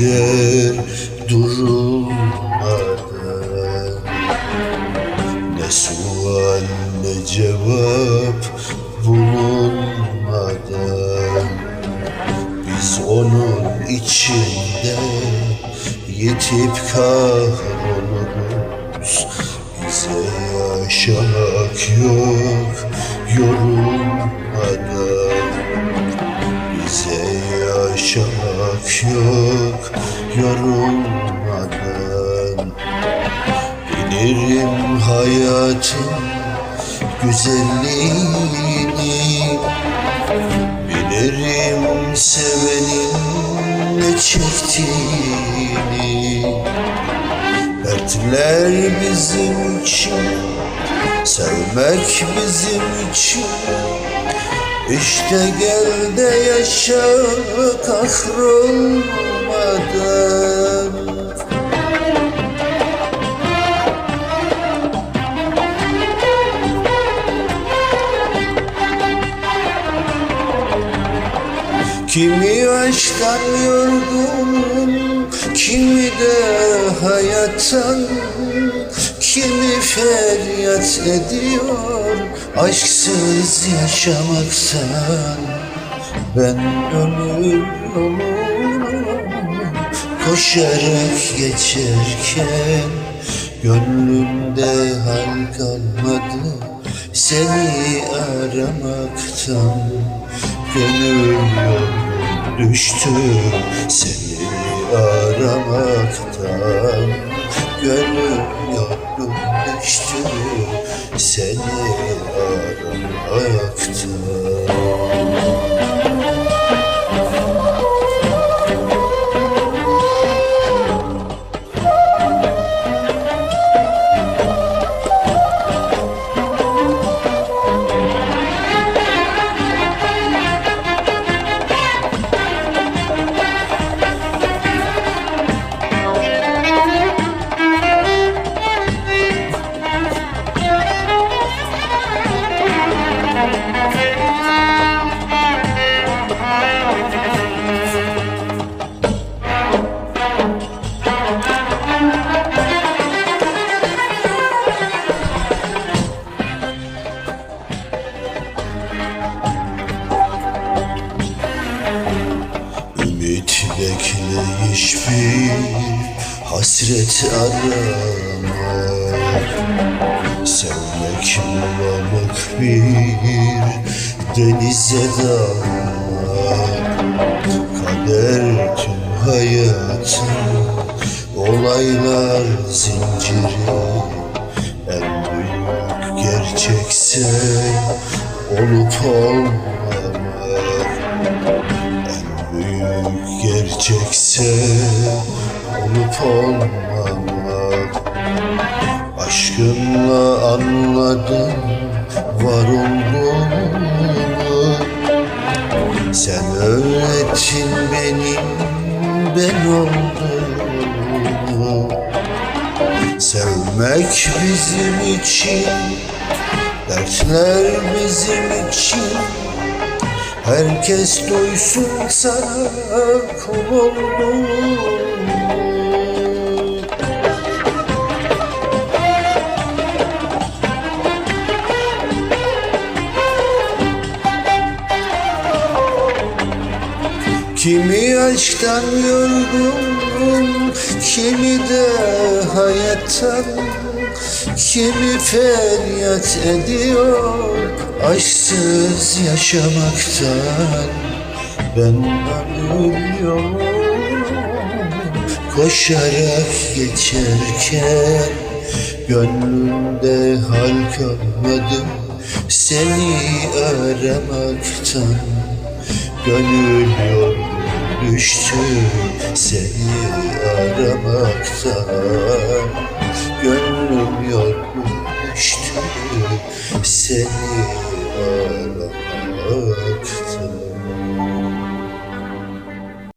Gider durulmadan Ne sual ne cevap bulunmadan Biz onun içinde yitip kahroluruz. Bize yaşamak yok Bilirim hayatın güzelliğini Bilirim sevenin ne çektiğini. Dertler bizim için Sevmek bizim için. İşte gel de yaşa kahrolmadan Kimi aşktan yorgun, kimi de hayattan Kimi feryat ediyor aşksız yaşamaktan. Ben ömür yolunu koşarak geçerken Gönlümde hal kalmadı seni aramaktan. Gönül yorgun düştü seni aramaktan. Gönül yorgun düştü seni aramaktan bekleyiş bir hasret aramak Sevmek bulanık bir denize dalmak Kader tüm hayatın olaylar zinciri. En büyük gerçekse olup olmamak gerçekse olup olmamak. Aşkınla anladım var olduğunu. Sen öğrettin benim ben olduğumu. Sevmek bizim için Dertler bizim için Herkes duysun sana kul oldum. Kimi aşktan yorgun, kimi de hayattan Kimi feryat ediyor aşksız yaşamaktan Ben ölüyorum koşarak geçerken Gönlümde hal kalmadı seni aramaktan Gönül yorgun düştü seni aramaktan. Gönlüm yorgun düştü seni Señor.